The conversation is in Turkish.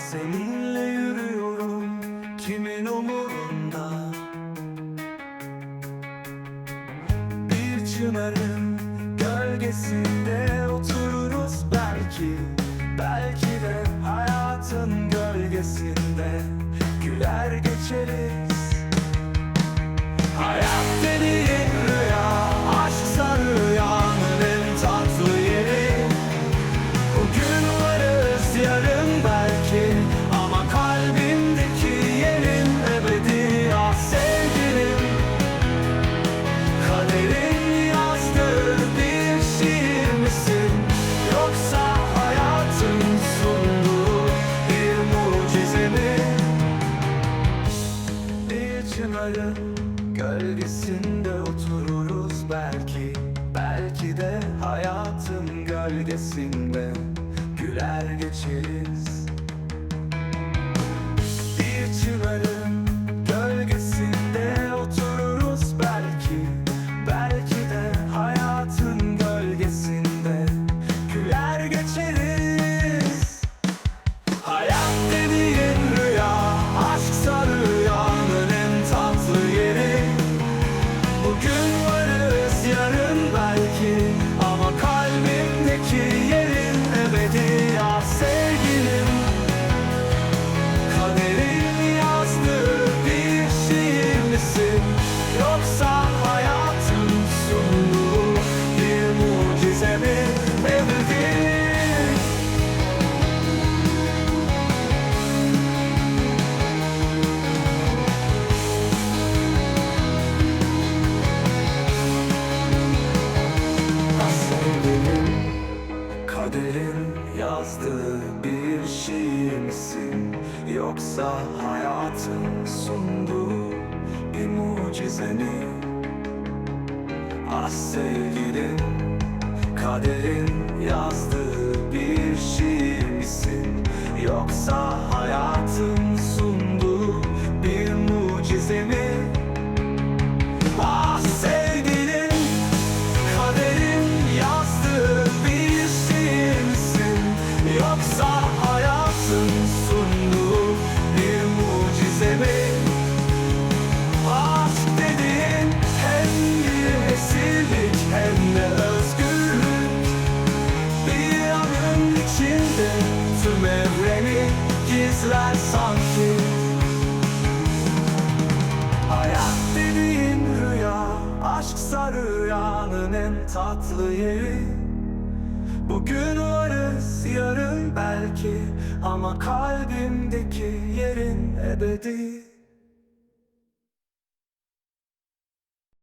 Seninle yürüyorum kimin umurunda? Bir çınarın gölgesinde otururuz belki Belki de hayatın gölgesinde. Güler geçeriz Bir çınarın gölgesinde otururuz belki. Belki de hayatın gölgesinde güler geçeriz yazdığı bir şiir misin? Yoksa hayatın sunduğu bir mucize mi? Ah sevgilim, kaderin yazdığı bir şiir misin? Yoksa hayatın gizler sanki. Hayat dediğin rüya Aşksa rüyanın en tatlı yeri Bugün varız yarın belki Ama kalbimdeki yerin ebedi